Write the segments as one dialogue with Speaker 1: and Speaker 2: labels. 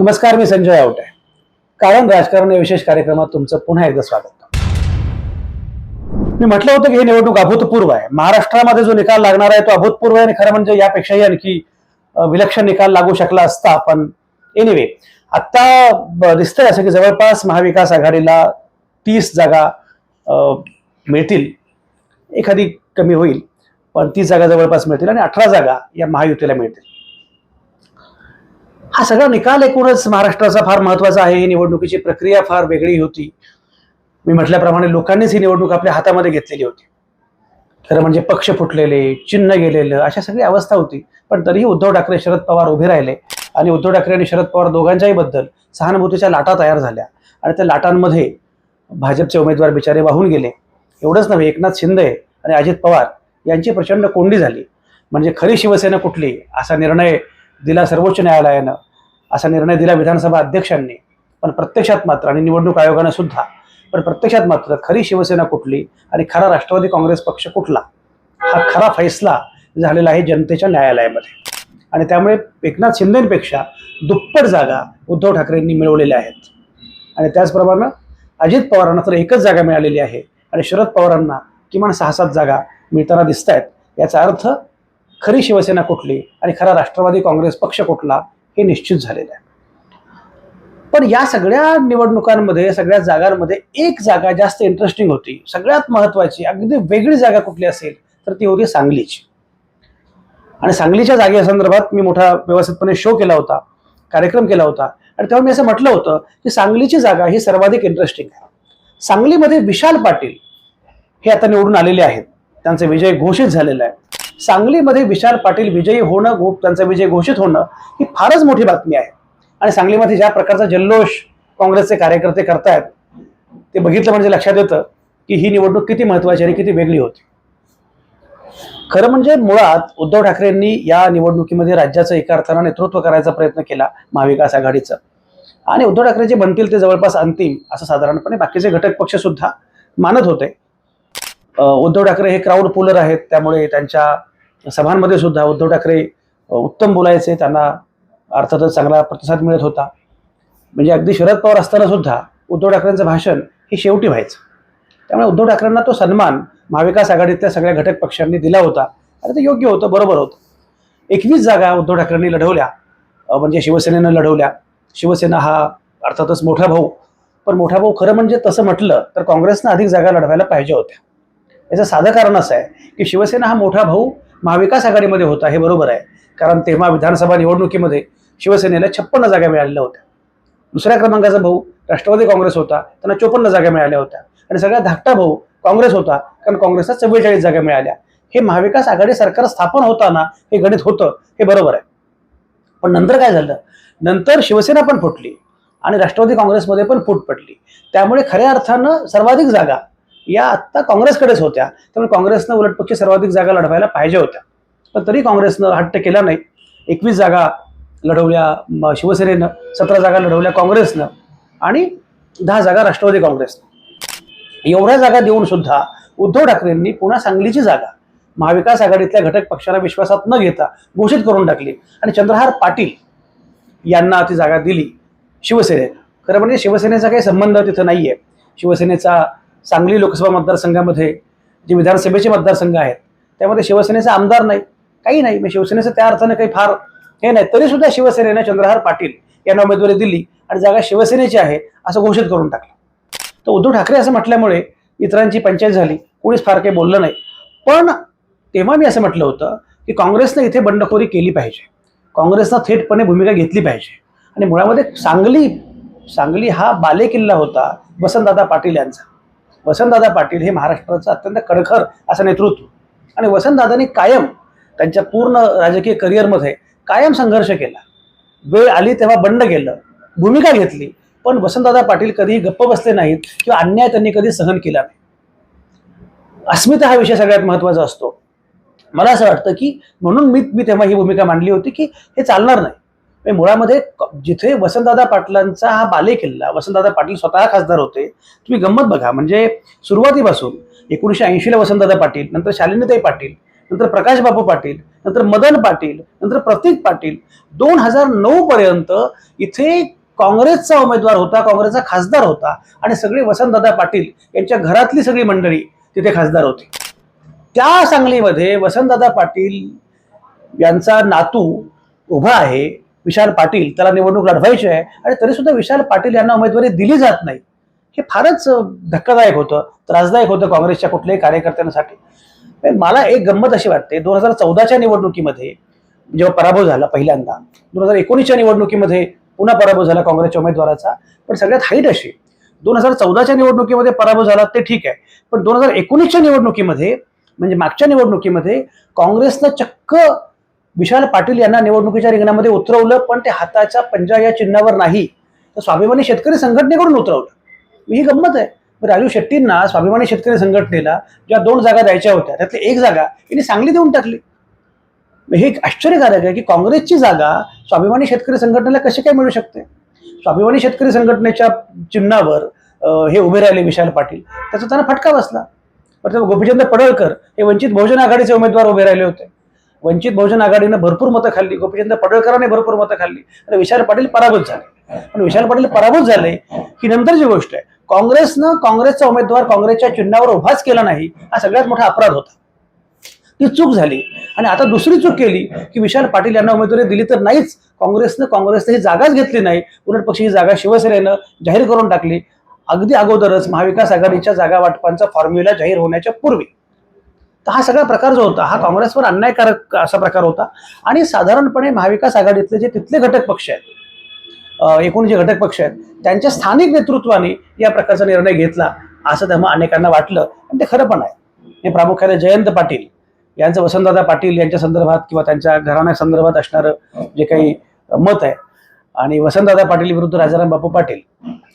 Speaker 1: नमस्कार मी संजय आवटे. कारण राजकारण या विशेष कार्यक्रमात तुमचं पुन्हा एकदा स्वागत. मी म्हटलं होतं की ही निवडणूक अभूतपूर्व आहे. महाराष्ट्रामध्ये जो निकाल लागणार आहे तो अभूतपूर्व आहे आणि खरं म्हणजे यापेक्षाही आणखी विलक्षण निकाल लागू शकला असता पण एनिवे आत्ता ब- दिसतंय असं की जवळपास महाविकास आघाडीला तीस जागा मिळतील. एखादी कमी होईल पण तीस जागा जवळपास मिळतील आणि अठरा जागा या महायुतीला मिळतील. हा सगळा निकाल एकूणच महाराष्ट्राचा फार महत्त्वाचा आहे. ही निवडणुकीची प्रक्रिया फार वेगळी होती. मी म्हटल्याप्रमाणे लोकांनीच ही निवडणूक आपल्या हातामध्ये घेतलेली होती. खरं म्हणजे पक्ष फुटलेले चिन्ह गेलेलं अशा सगळी अवस्था होती. पण तरीही उद्धव ठाकरे शरद पवार उभे राहिले आणि उद्धव ठाकरे आणि शरद पवार दोघांच्याही बद्दल सहानुभूतीच्या लाटा तयार झाल्या आणि त्या लाटांमध्ये भाजपचे उमेदवार बिचारे वाहून गेले. एवढंच नव्हे एकनाथ शिंदे आणि अजित पवार यांची प्रचंड कोंडी झाली. म्हणजे खरी शिवसेना कुठली असा निर्णय दिला सर्वोच्च न्यायालयानं. असा निर्णय दिला विधानसभा अध्यक्षांनी. पण प्रत्यक्षात मात्र आणि निवडणूक आयोगानं सुद्धा पण प्रत्यक्षात मात्र खरी शिवसेना कुठली आणि खरा राष्ट्रवादी काँग्रेस पक्ष कुठला? हा खरा फैसला झालेला आहे जनतेच्या न्यायालयामध्ये. आणि त्यामुळे एकनाथ शिंदेपेक्षा दुप्पट जागा उद्धव ठाकरेंनी मिळवलेल्या आहेत. आणि त्याचप्रमाणे अजित पवारांना तर एकच जागा मिळालेली आहे आणि शरद पवारांना किमान सहा सात जागा मिळताना दिसत आहेत याचा अर्थ खरी शिवसेना कुठली आणि खरा राष्ट्रवादी काँग्रेस पक्ष कुठला हे निश्चित झालेलं आहे. पण या सगळ्या निवडणुकांमध्ये सगळ्या जागांमध्ये एक जागा जास्त इंटरेस्टिंग होती. सगळ्यात महत्वाची अगदी वेगळी जागा कुठली असेल तर ती होती सांगलीची. आणि सांगलीच्या जागेसंदर्भात मी मोठा व्यवस्थितपणे शो केला होता कार्यक्रम केला होता. आणि तेव्हा मी असं म्हटलं होतं की सांगलीची जागा ही सर्वाधिक इंटरेस्टिंग आहे. सांगलीमध्ये विशाल पाटील हे आता निवडून आलेले आहेत. त्यांचा विजय घोषित झालेला आहे. सांगलीमध्ये विशाल पाटील विजयी होणं गो- त्यांचा विजय घोषित होणं ही फारच मोठी बातमी आहे. आणि सांगलीमध्ये ज्या प्रकारचा जल्लोष काँग्रेसचे कार्यकर्ते करतायत ते बघितलं म्हणजे लक्षात येतं की ही निवडणूक किती महत्वाची आणि किती वेगळी होती. खरं म्हणजे मुळात उद्धव ठाकरेंनी या निवडणुकीमध्ये राज्याचं एका अर्थानं नेतृत्व करायचा प्रयत्न केला महाविकास आघाडीचं. आणि उद्धव ठाकरे जे बनतील ते जवळपास अंतिम असं साधारणपणे बाकीचे घटक पक्ष सुद्धा मानत होते. उद्धव ठाकरे हे क्राऊड पुलर आहेत त्यामुळे त्यांच्या सभांमध्ये सुद्धा उद्धव ठाकरे उत्तम बोलायचे त्यांना अर्थातच चांगला प्रतिसाद मिळत होता. म्हणजे अगदी शरद पवार असताना सुद्धा उद्धव ठाकरेंचं भाषण हे शेवटी व्हायचं. त्यामुळे उद्धव ठाकरेंना तो सन्मान महाविकास आघाडीतल्या सगळ्या घटक पक्षांनी दिला होता. आणि ते योग्य होतं बरोबर होतं. एकवीस जागा उद्धव ठाकरेंनी लढवल्या म्हणजे शिवसेनेनं लढवल्या. शिवसेना हा अर्थातच मोठा भाऊ. पण मोठा भाऊ खरं म्हणजे तसं म्हटलं तर काँग्रेसनं अधिक जागा लढवायला पाहिजे होत्या. याचं साधं कारण असं आहे की शिवसेना हा मोठा भाऊ महाविकास आघाडीमध्ये होता हे बरोबर आहे. कारण तेव्हा विधानसभा निवडणुकीमध्ये शिवसेनेला छप्पन्न जागा मिळालेल्या होत्या. दुसऱ्या क्रमांकाचा भाऊ राष्ट्रवादी काँग्रेस होता त्यांना चोपन्न जागा मिळाल्या होत्या. आणि सगळ्यात धाकटा भाऊ काँग्रेस होता कारण काँग्रेसला चव्वेचाळीस जागा मिळाल्या. हे महाविकास आघाडी सरकार स्थापन होताना हे गणित होतं हे बरोबर आहे. पण नंतर काय झालं? नंतर शिवसेना पण फुटली आणि राष्ट्रवादी काँग्रेसमध्ये पण फूट पडली. त्यामुळे खऱ्या अर्थानं सर्वाधिक जागा या आत्ता काँग्रेसकडेच होत्या. त्यामुळे काँग्रेसनं उलटपक्षी सर्वाधिक जागा लढवायला पाहिजे होत्या. पण तरी काँग्रेसनं हट्ट केला नाही. एकवीस जागा लढवल्या शिवसेनेनं सतरा जागा लढवल्या काँग्रेसनं आणि दहा जागा राष्ट्रवादी काँग्रेसनं. एवढ्या जागा देऊन सुद्धा उद्धव ठाकरेंनी पुन्हा सांगलीची जागा महाविकास आघाडीतल्या घटक पक्षाला विश्वासात न घेता घोषित करून टाकली आणि चंद्रहार पाटील यांना ती जागा दिली शिवसेनेनं. खरं म्हणजे शिवसेनेचा काही संबंध तिथं नाहीये. शिवसेनेचा सांगली लोकसभा मतदारसंघामध्ये जे विधानसभेचे मतदारसंघ आहेत त्यामध्ये शिवसेनेचा आमदार नाही काही नाही. मग शिवसेनेचं त्या अर्थानं काही फार हे नाही. तरी सुद्धा शिवसेनेनं चंद्रहार पाटील यांना उमेदवारी दिली आणि जागा शिवसेनेची आहे असं घोषित करून टाकलं. तर उद्धव ठाकरे असं म्हटल्यामुळे इतरांची पंचायत झाली. कोणीच फार काही बोललं नाही. पण तेव्हा मी असं म्हटलं होतं की काँग्रेसनं इथे बंडखोरी केली पाहिजे. काँग्रेसनं थेटपणे भूमिका घेतली पाहिजे. आणि मुळामध्ये सांगली सांगली हा बालेकिल्ला होता वसंतदादा पाटील यांचा. वसंतदादा पाटील हे महाराष्ट्राचं अत्यंत कडखर असं नेतृत्व. आणि वसंतदादांनी कायम त्यांच्या पूर्ण राजकीय करिअरमध्ये कायम संघर्ष केला. वेळ आली तेव्हा बंड केलं भूमिका घेतली पण वसंतदादा पाटील कधीही गप्प बसले नाहीत किंवा अन्याय त्यांनी कधी सहन केला नाही. अस्मिता हा विषय सगळ्यात महत्त्वाचा असतो. मला असं वाटतं की म्हणून मी मी तेव्हा ही भूमिका मांडली होती की हे चालणार नाही. म्हणजे मुळामध्ये जिथे वसंतदादा पाटलांचा हा बालेकिल्ला वसंतदादा पाटील स्वतः खासदार होते तुम्ही गंमत बघा. म्हणजे सुरुवातीपासून एकोणीसशे ऐंशीला वसंतदादा पाटील नंतर शालिनीताई पाटील नंतर प्रकाश बापू पाटील नंतर मदन पाटील नंतर प्रतीक पाटील दोन हजार नऊ पर्यंत इथे काँग्रेसचा उमेदवार होता काँग्रेसचा खासदार होता आणि सगळे वसंतदादा पाटील यांच्या घरातली सगळी मंडळी तिथे खासदार होती. त्या सांगलीमध्ये वसंतदादा पाटील यांचा नातू उभा आहे. विशाल पाटील त्याला निवडणूक लढवायची आहे आणि तरी सुद्धा विशाल पाटील यांना उमेदवारी दिली जात नाही. हे फारच धक्कादायक होतं त्रासदायक होतं काँग्रेसच्या कुठल्याही कार्यकर्त्यांसाठी. मला एक गंमत अशी वाटते दोन हजार चौदाच्या निवडणुकीमध्ये जेव्हा पराभव झाला पहिल्यांदा दोन हजार एकोणीसच्या निवडणुकीमध्ये पुन्हा पराभव झाला काँग्रेसच्या उमेदवाराचा पण सगळ्यात हाईट अशी दोन हजार चौदाच्या निवडणुकीमध्ये पराभव झाला ते ठीक आहे पण दोन हजार एकोणीसच्या निवडणुकीमध्ये म्हणजे मागच्या निवडणुकीमध्ये काँग्रेसनं चक्क विशाल पाटील यांना निवडणुकीच्या रिंगणामध्ये उतरवलं पण ते हाताच्या पंजा या चिन्हावर नाही. तर स्वाभिमानी शेतकरी संघटनेकडून उतरवलं. ही गंमत आहे. राजू शेट्टींना स्वाभिमानी शेतकरी संघटनेला ज्या दोन जागा द्यायच्या होत्या त्यातली एक जागा यांनी सांगली देऊन टाकली. हे एक आश्चर्यकारक आहे की काँग्रेसची जागा स्वाभिमानी शेतकरी संघटनेला कशी काय मिळू शकते? स्वाभिमानी शेतकरी संघटनेच्या चिन्हावर हे उभे राहिले विशाल पाटील. त्याचा त्यांना फटका बसला. पण गोपीचंद पडळकर हे वंचित बहुजन आघाडीचे उमेदवार उभे राहिले होते. वंचित बहुजन आघाडीनं भरपूर मतं खाल्ली गोपीचंद पडळकरांनी भरपूर मतं खाल्ली आणि विशाल पाटील पराभूत झाले. पण विशाल पाटील पराभूत झाले ही नंतरची गोष्ट आहे. काँग्रेसनं काँग्रेसचा उमेदवार काँग्रेसच्या चिन्हावर उभाच केला नाही हा सगळ्यात मोठा अपराध होता. ती चूक झाली. आणि आता दुसरी चूक केली की विशाल पाटील यांना उमेदवारी दिली तर नाहीच. काँग्रेसनं काँग्रेसनं ही जागाच घेतली नाही. उलट पक्षी ही जागा शिवसेनेनं जाहीर करून टाकली. अगदी अगोदरच महाविकास आघाडीच्या जागा वाटपांचा फॉर्म्युला जाहीर होण्याच्या पूर्वी. तर हा सगळा प्रकार जो होता हा काँग्रेसवर अन्यायकारक असा प्रकार होता. आणि साधारणपणे महाविकास आघाडीतले जे तिथले घटक पक्ष आहेत एकूण जे घटक पक्ष आहेत त्यांच्या स्थानिक नेतृत्वाने या प्रकारचा निर्णय घेतला असं तेव्हा अनेकांना वाटलं. आणि ते खरं पण आहे. हे प्रामुख्याने जयंत पाटील यांचं वसंतदादा पाटील यांच्या संदर्भात किंवा त्यांच्या घराण्या संदर्भात असणारं जे काही मत आहे. आणि वसंतदादा पाटील विरुद्ध राजाराम बापू पाटील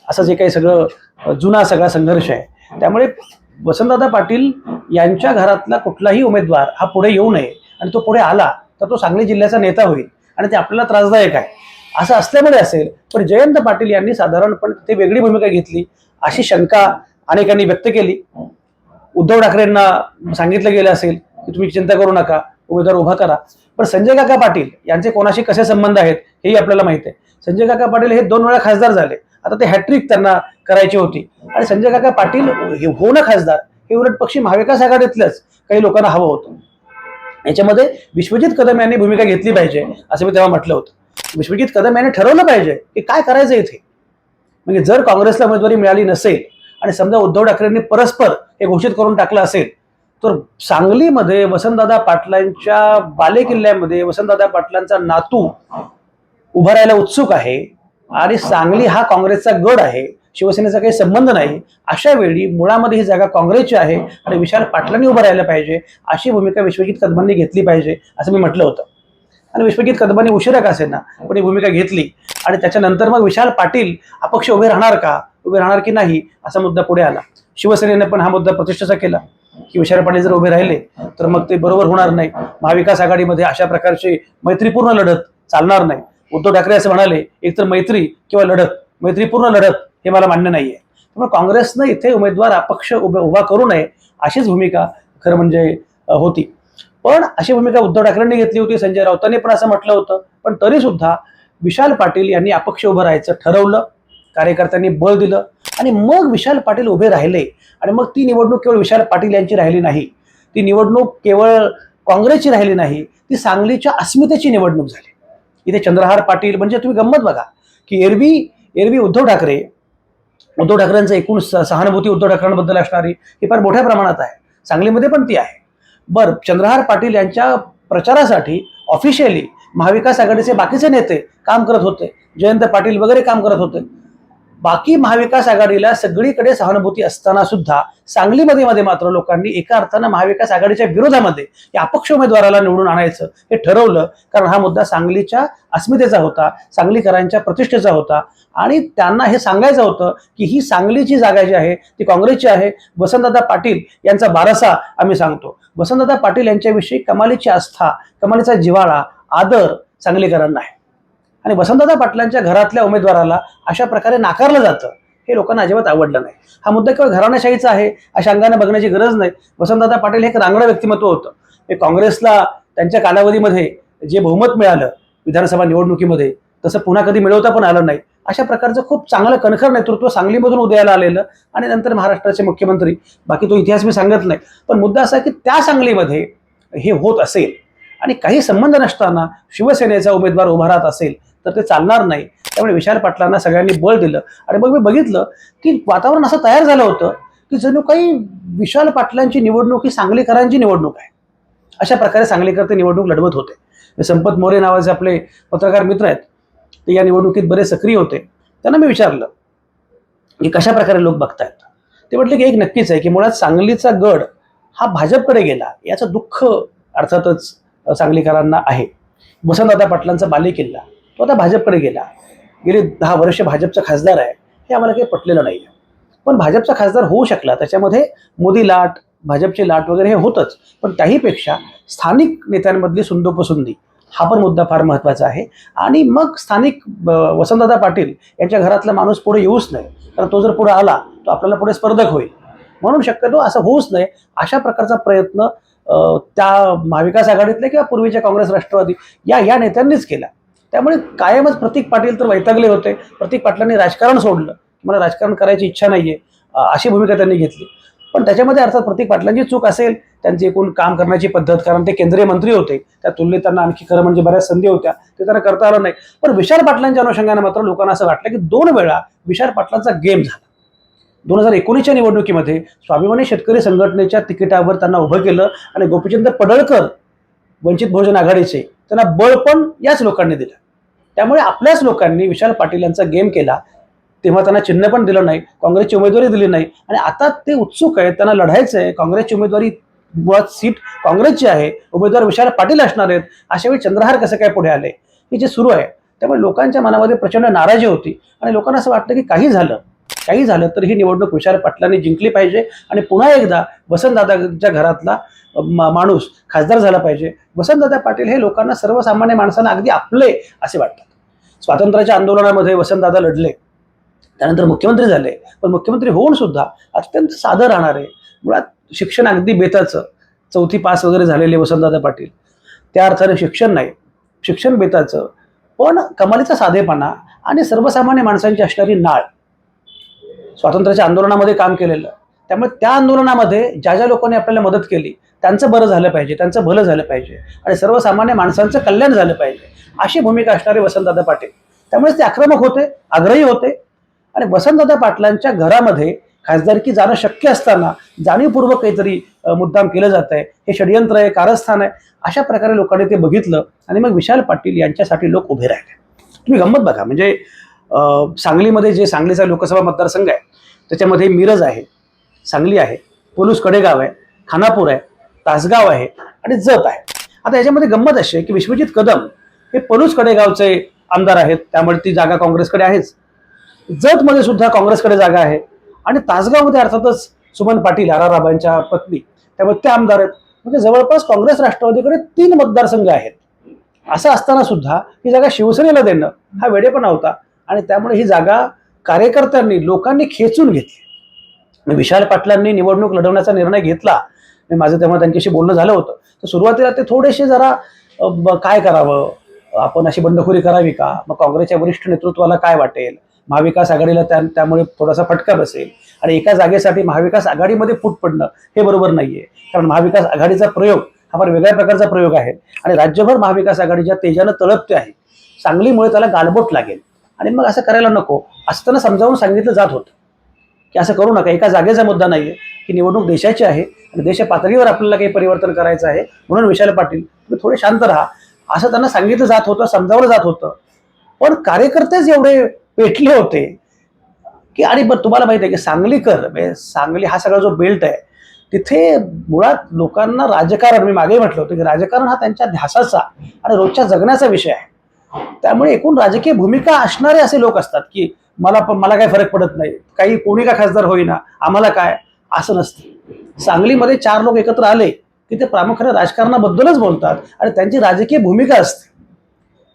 Speaker 1: असं जे काही सगळं जुना सगळा संघर्ष आहे. त्यामुळे वसंतदादा पाटील यांच्या घरातला कुठलाही उमेदवार हा पुढे येऊ नये आणि तो पुढे आला तर तो सांगली जिल्ह्याचा नेता होईल आणि ते आपल्याला त्रासदायक आहे. असं असल्यामुळे असेल पण जयंत पाटील यांनी साधारणपणे ते वेगळी भूमिका घेतली अशी शंका अनेकांनी व्यक्त केली. उद्धव ठाकरेंना सांगितलं गेलं असेल की तुम्ही चिंता करू नका उमेदवार उभा करा. पण संजय काका पाटील यांचे कोणाशी कसे संबंध आहेत हेही आपल्याला माहिती आहे. संजय काका पाटील हे दोन वेळा खासदार झाले. आता ते हॅट्रिक त्यांना करायची होती. आणि संजय काका पाटील हे होऊन खासदार हे उलट पक्षी महाविकास आघाडीतलंच काही लोकांना हवं होतं. याच्यामध्ये विश्वजित कदम यांनी भूमिका घेतली पाहिजे असं मी तेव्हा म्हटलं होतं. विश्वजित कदम यांनी ठरवलं पाहिजे की काय करायचं इथे. म्हणजे जर काँग्रेसला उमेदवारी मिळाली नसेल आणि समजा उद्धव ठाकरेंनी परस्पर हे घोषित करून टाकलं असेल तर सांगलीमध्ये वसंतदादा पाटलांच्या बालेकिल्ल्यामध्ये वसंतदादा पाटलांचा नातू उभा राहायला उत्सुक आहे. आणि सांगली हा काँग्रेसचा गड आहे शिवसेनेचा काही संबंध नाही अशा वेळी मुळामध्ये ही जागा काँग्रेसची आहे आणि विशाल पाटलांनी उभं राहायला पाहिजे अशी भूमिका विश्वजित कदमांनी घेतली पाहिजे असं मी म्हटलं होतं. आणि विश्वजित कदमांनी उशिरा का असेल ना पण ही भूमिका घेतली आणि त्याच्यानंतर मग विशाल पाटील अपक्ष उभे राहणार का उभे राहणार की नाही असा मुद्दा पुढे आला. शिवसेनेने पण हा मुद्दा प्रतिष्ठेचा केला. की विशाल पाटील जर उभे राहिले तर मग ते बरोबर होणार नाही. महाविकास आघाडीमध्ये अशा प्रकारची मैत्रीपूर्ण लढत चालणार नाही. उद्धव ठाकरे असं म्हणाले एकतर मैत्री किंवा लढत मैत्रीपूर्ण लढत हे मला मान्य नाहीये. त्यामुळे काँग्रेसनं इथे उमेदवार अपक्ष उभे उभा करू नये अशीच भूमिका खरं म्हणजे होती. पण अशी भूमिका उद्धव ठाकरेंनी घेतली होती संजय राऊतांनी पण असं म्हटलं होतं. पण तरी सुद्धा विशाल पाटील यांनी अपक्ष उभं राहायचं ठरवलं कार्यकर्त्यांनी बळ दिलं आणि मग विशाल पाटील उभे राहिले. आणि मग ती निवडणूक केवळ विशाल पाटील यांची राहिली नाही. ती निवडणूक केवळ काँग्रेसची राहिली नाही ती सांगलीच्या अस्मितेची निवडणूक झाली. इथे चंद्रहार पाटील म्हणजे तुम्ही गंमत बघा की एरवी एरवी उद्धव ठाकरे उद्धव ठाकरेंचं एकूण स- सहानुभूती उद्धव ठाकरेंबद्दल असणारी ही फार मोठ्या प्रमाणात आहे. सांगलीमध्ये पण ती आहे. बरं चंद्रहार पाटील यांच्या प्रचारासाठी ऑफिशियली महाविकास आघाडीचे बाकीचे नेते काम करत होते. जयंत पाटील वगैरे काम करत होते. बाकी महाविकास आघाडीला सगळीकडे सहानुभूती असताना सुद्धा सांगलीमध्ये मध्ये मात्र लोकांनी एका अर्थानं महाविकास आघाडीच्या विरोधामध्ये या अपक्ष उमेदवाराला निवडून आणायचं हे ठरवलं. कारण हा मुद्दा सांगलीच्या अस्मितेचा होता सांगलीकरांच्या प्रतिष्ठेचा होता आणि त्यांना हे सांगायचं होतं की ही सांगलीची जागा जी आहे ती काँग्रेसची आहे. वसंतदादा पाटील यांचा बारसा आम्ही सांगतो. वसंतदादा पाटील यांच्याविषयी कमालीची आस्था कमालीचा जिव्हाळा आदर सांगलीकरांना आहे. आणि वसंतदादा पाटलांच्या घरातल्या उमेदवाराला अशा प्रकारे नाकारलं जातं हे लोकांना अजिबात आवडलं नाही. हा मुद्दा केवळ घराण्याशाहीचा आहे अशा अंगाने बघण्याची गरज नाही. वसंतदादा पाटील हे एक रांगडं व्यक्तिमत्व होतं. हे काँग्रेसला त्यांच्या कालावधीमध्ये जे बहुमत मिळालं विधानसभा निवडणुकीमध्ये तसं पुन्हा कधी मिळवता पण आलं नाही. अशा प्रकारचं खूप चांगलं कणखर नेतृत्व सांगलीमधून उदयाला आलेलं आणि नंतर महाराष्ट्राचे मुख्यमंत्री बाकी तो इतिहास मी सांगत नाही. पण मुद्दा असा आहे की त्या सांगलीमध्ये हे होत असेल आणि काही संबंध नसताना शिवसेनेचा उमेदवार उभा राहत असेल तर ते चालणार नाही. त्यामुळे विशाल पाटलांना सगळ्यांनी बळ दिलं. आणि मग मी बघितलं की वातावरण असं तयार झालं होतं की जणू काही विशाल पाटलांची निवडणूक ही सांगलीकरांची निवडणूक आहे. अशा प्रकारे सांगलीकर ते निवडणूक लढवत होते. संपत मोरे नावाचे आपले पत्रकार मित्र आहेत. ते या निवडणुकीत बरे सक्रिय होते. त्यांना मी विचारलं की कशा प्रकारे लोक बघतायत? ते म्हटले की एक नक्कीच आहे की मुळात सांगलीचा गड हा भाजपकडे गेला. याचं दुःख अर्थातच सांगलीकरांना आहे. वसंतदादा पाटलांचा बालेकिल्ला. तो आता भाजपकडे गेला. गेले दहा वर्ष भाजपचा खासदार आहे. हे आम्हाला काही पटलेलं नाही पण भाजपचा खासदार होऊ शकला. त्याच्यामध्ये मोदी लाट भाजपची लाट वगैरे हे होतच. पण त्याहीपेक्षा स्थानिक नेत्यांमधली सुंदोपसुंदी हा पण मुद्दा फार महत्त्वाचा आहे. आणि मग स्थानिक वसंतदादा पाटील यांच्या घरातला माणूस पुढे येऊच नाही. कारण तो जर पुढे आला तो आपल्याला पुढे स्पर्धक होईल. म्हणून शक्यतो असं होऊच नये अशा प्रकारचा प्रयत्न त्या महाविकास आघाडीतले किंवा पूर्वीच्या काँग्रेस राष्ट्रवादी या या नेत्यांनीच केला. त्यामुळे कायमच प्रतीक पाटील तर वैतागले होते. प्रतीक पाटलांनी राजकारण सोडलं. मला राजकारण करायची इच्छा नाही आहे अशी भूमिका त्यांनी घेतली. पण त्याच्यामध्ये अर्थात प्रतीक पाटलांची चूक असेल त्यांची एकूण काम करण्याची पद्धत कारण ते केंद्रीय मंत्री होते. त्या तुलनेत त्यांना आणखी खरं म्हणजे बऱ्याच संधी होत्या. ते त्यांना करता आलं नाही. पण विशाल पाटलांच्या अनुषंगाने मात्र लोकांना असं वाटलं की दोन वेळा विशाल पाटलांचा गेम झाला. दोन हजार एकोणीसच्या निवडणुकीमध्ये स्वाभिमानी शेतकरी संघटनेच्या तिकिटावर त्यांना उभं केलं आणि गोपीचंद पडळकर वंचित बहुजन आघाडीचे त्यांना बळ पण याच लोकांनी दिलं. त्यामुळे आपल्याच लोकांनी विशाल पाटील यांचा गेम केला तेव्हा त्यांना चिन्ह पण दिलं नाही काँग्रेसची उमेदवारी दिली नाही आणि आता ते उत्सुक आहेत त्यांना लढायचं आहे काँग्रेसची उमेदवारी मुळात सीट काँग्रेसची आहे उमेदवार विशाल पाटील असणार आहेत अशा वेळी चंद्रहार कसं काय पुढे आले? हे जे सुरू आहे त्यामुळे लोकांच्या मनामध्ये प्रचंड नाराजी होती आणि लोकांना असं वाटतं की काही झालं काही झालं तर ही निवडणूक विशाल पाटलांनी जिंकली पाहिजे आणि पुन्हा एकदा वसंतदादाच्या घरातला माणूस खासदार झाला पाहिजे. वसंतदादा पाटील हे लोकांना सर्वसामान्य माणसांना अगदी आपले असे वाटतात. स्वातंत्र्याच्या आंदोलनामध्ये वसंतदादा लढले. त्यानंतर मुख्यमंत्री झाले. पण मुख्यमंत्री होऊन सुद्धा अत्यंत साधं राहणारे मुळात शिक्षण अगदी बेताचं. चौथी पास वगैरे झालेले वसंतदादा पाटील. त्या अर्थाने शिक्षण नाही. शिक्षण बेताचं. पण कमालीचा साधेपणा आणि सर्वसामान्य माणसांची असणारी नाळ. स्वातंत्र्याच्या आंदोलनामध्ये काम केलेलं. त्यामुळे त्या आंदोलनामध्ये ज्या ज्या लोकांनी आपल्याला मदत केली त्यांचं बरं झालं पाहिजे त्यांचं भलं झालं पाहिजे आणि सर्वसामान्य माणसांचं कल्याण झालं पाहिजे अशी भूमिका असणारे वसंतदादा पाटील. त्यामुळेच ते आक्रमक होते आग्रही होते. आणि वसंतदादा पाटलांच्या घरामध्ये खासदारकी जाणं शक्य असताना जाणीवपूर्वक काहीतरी मुद्दाम केलं जात आहे हे षडयंत्र आहे कारस्थान आहे. अशा प्रकारे लोकांनी ते बघितलं आणि मग विशाल पाटील यांच्यासाठी लोक उभे राहिले. तुम्ही गंमत बघा. म्हणजे सांगलीमध्ये जे सांगलीचा लोकसभा मतदारसंघ आहे त्याच्यामध्ये मिरज आहे सांगली आहे पोलूस कडेगाव आहे खानापूर आहे तासगाव आहे आणि जत आहे. आता याच्यामध्ये गंमत अशी आहे की विश्वजित कदम हे पलूस कडेगावचे आमदार आहेत. त्यामुळे ती जागा काँग्रेसकडे आहेच. जतमध्ये सुद्धा काँग्रेसकडे जागा आहे. आणि तासगावमध्ये अर्थातच सुमन पाटील आराराबांच्या पत्नी त्यामुळे ते आमदार आहेत. म्हणजे जवळपास काँग्रेस राष्ट्रवादीकडे तीन मतदारसंघ आहेत. असं असताना सुद्धा ही जागा शिवसेनेला देणं हा वेडेपणा होता. आणि त्यामुळे ही जागा कार्यकर्त्यांनी लोकांनी खेचून घेतली. विशाल पाटलांनी निवडणूक लढवण्याचा निर्णय घेतला. मी माझं तेव्हा त्यांच्याशी बोलणं झालं होतं. तर सुरुवातीला ते थोडेसे जरा काय करावं? आपण अशी बंडखोरी करावी का? मग काँग्रेसच्या वरिष्ठ नेतृत्वाला काय वाटेल? महाविकास आघाडीला त्या त्यामुळे थोडासा फटका बसेल. आणि एका जागेसाठी महाविकास आघाडीमध्ये फूट पडणं हे बरोबर नाहीये. कारण महाविकास आघाडीचा प्रयोग हा फार वेगळ्या प्रकारचा प्रयोग आहे. आणि राज्यभर महाविकास आघाडीच्या तेजानं तळपते आहे. सांगलीमुळे त्याला गालबोट लागेल. आणि मग असं करायला नको. असं त्यांना समजावून सांगितलं जात होतं. की असं करू नका. एका जागेचा मुद्दा नाहीये की निवडणूक देशाची आहे आणि देश पातळीवर आपल्याला काही परिवर्तन करायचं आहे म्हणून विशाल पाटील तुम्ही थोडे शांत राहा. असं त्यांना सांगितलं जात होतं समजावलं जात होतं. पण कार्यकर्तेच एवढे पेटले होते की आणि बरं तुम्हाला माहिती आहे की सांगलीकर म्हणजे सांगली हा सगळा जो बेल्ट आहे तिथे मुळात लोकांना राजकारण मी मागे म्हटलं होतं की राजकारण हा त्यांच्या ध्यासाचा आणि रोजच्या जगण्याचा विषय आहे. त्यामुळे एकूण राजकीय भूमिका असणारे असे लोक असतात की मला पण मला काय फरक पडत नाही. काही कोणी का खासदार होईना. आम्हाला काय? असं नसतं. सांगलीमध्ये चार लोक एकत्र आले की ते प्रामुख्याने राजकारणाबद्दलच बोलतात आणि त्यांची राजकीय भूमिका असते.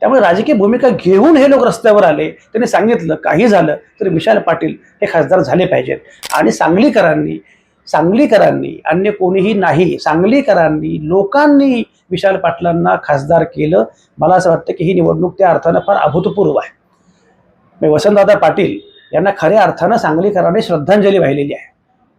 Speaker 1: त्यामुळे राजकीय भूमिका घेऊन हे लोक रस्त्यावर आले. त्यांनी सांगितलं काही झालं तरी विशाल पाटील हे खासदार झाले पाहिजेत. आणि सांगलीकरांनी सांगलीकरांनी अन्य कोणीही नाही सांगलीकरांनी लोकांनी विशाल पाटलांना खासदार केलं. मला असं वाटतं की ही निवडणूक त्या अर्थानं फार अभूतपूर्व आहे. वसंतदादा पाटील यांना खऱ्या अर्थानं सांगलीकरांनी श्रद्धांजली वाहिलेली आहे.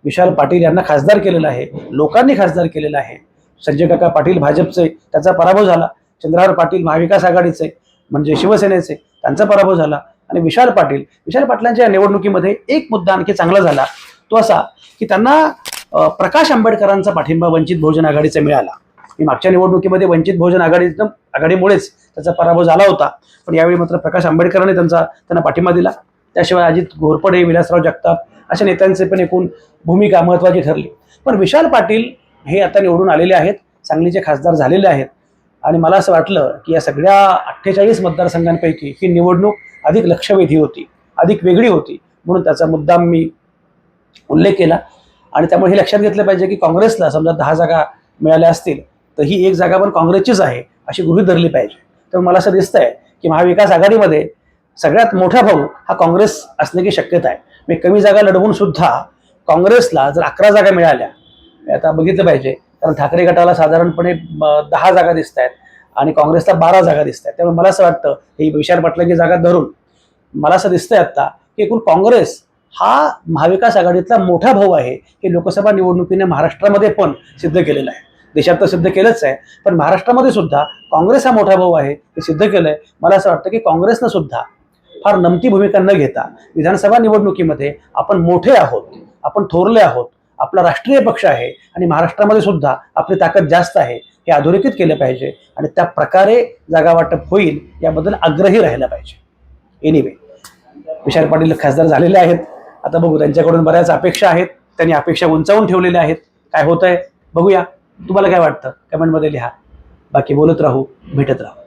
Speaker 1: विशाल पाटील यांना खासदार केलेलं आहे. लोकांनी खासदार केलेलं आहे. संजय काका पाटील भाजपचे त्याचा पराभव झाला. चंद्रहार पाटील महाविकास आघाडीचे म्हणजे शिवसेनेचे त्यांचा पराभव झाला. आणि विशाल पाटील विशाल पाटलांच्या या निवडणुकीमध्ये एक मुद्दा आणखी चांगला झाला. तो असा की त्यांना प्रकाश आंबेडकरांचा पाठिंबा वंचित बहुजन आघाडीचा मिळाला. मी मागच्या निवडणुकीमध्ये वंचित बहुजन आघाडीचं आघाडीमुळेच त्याचा पराभव झाला होता. पण यावेळी मात्र प्रकाश आंबेडकरांनी त्यांचा त्यांना पाठिंबा दिला. त्याशिवाय अजित घोरपडे विलासराव जगताप अशा नेत्यांचे पण एकूण भूमिका महत्त्वाची ठरली. पण विशाल पाटील हे आता निवडून आलेले आहेत सांगलीचे खासदार झालेले आहेत. आणि मला असं वाटलं की या सगळ्या अठ्ठेचाळीस मतदारसंघांपैकी ही निवडणूक अधिक लक्षवेधी होती अधिक वेगळी होती. म्हणून त्याचा मुद्दाम मी उल्लेख केला. आणि त्यामुळे हे लक्षात घेतलं पाहिजे की काँग्रेसला समजा दहा जागा मिळाल्या असतील तर ही एक जागा पण काँग्रेसचीच आहे अशी गृहीत धरली पाहिजे. तर मला असं दिसतंय की महाविकास आघाडीमध्ये सगळ्यात मोठा भाऊ हा काँग्रेस असण्याची शक्यता आहे. मी कमी जागा लढवून सुद्धा काँग्रेसला जर अकरा जागा मिळाल्या आता बघितलं पाहिजे कारण ठाकरे गटाला साधारणपणे दहा जागा दिसत आहेत आणि काँग्रेसला बारा जागा दिसत आहेत त्यामुळे मला असं वाटतं ही विशाल पाटलांची जागा धरून मला असं दिसतंय आता की एकूण काँग्रेस हा महाविकास आघाडीतला मोठा भाऊ आहे. हे लोकसभा निवडणुकीने महाराष्ट्रामध्ये पण सिद्ध केलेलं आहे. देशात तर सिद्ध केलंच आहे. पण महाराष्ट्रामध्ये सुद्धा काँग्रेस हा मोठा भाऊ आहे. हे सिद्ध केलंय. मला असं वाटतं की काँग्रेसनं सुद्धा फार नमती भूमिका न घेता विधानसभा निवडणुकीमध्ये आपण मोठे आहोत. आपण थोरले आहोत. आपला राष्ट्रीय पक्ष आहे आणि महाराष्ट्रामध्ये सुद्धा आपली ताकद जास्त आहे. हे अधोरेखित केलं पाहिजे आणि त्या प्रकारे जागा वाटप होईल याबद्दल आग्रही राहिला पाहिजे. एनिवे विशाल पाटील खासदार झालेले आहेत. आता बघू त्यांच्याकडून बऱ्याच अपेक्षा आहेत. त्यांनी अपेक्षा उंचावून ठेवलेल्या आहेत. काय होत आहे बघूया. तुम्हाला काय वाटतं? कमेंटमध्ये लिहा. बाकी बोलत राहू भेटत राहू.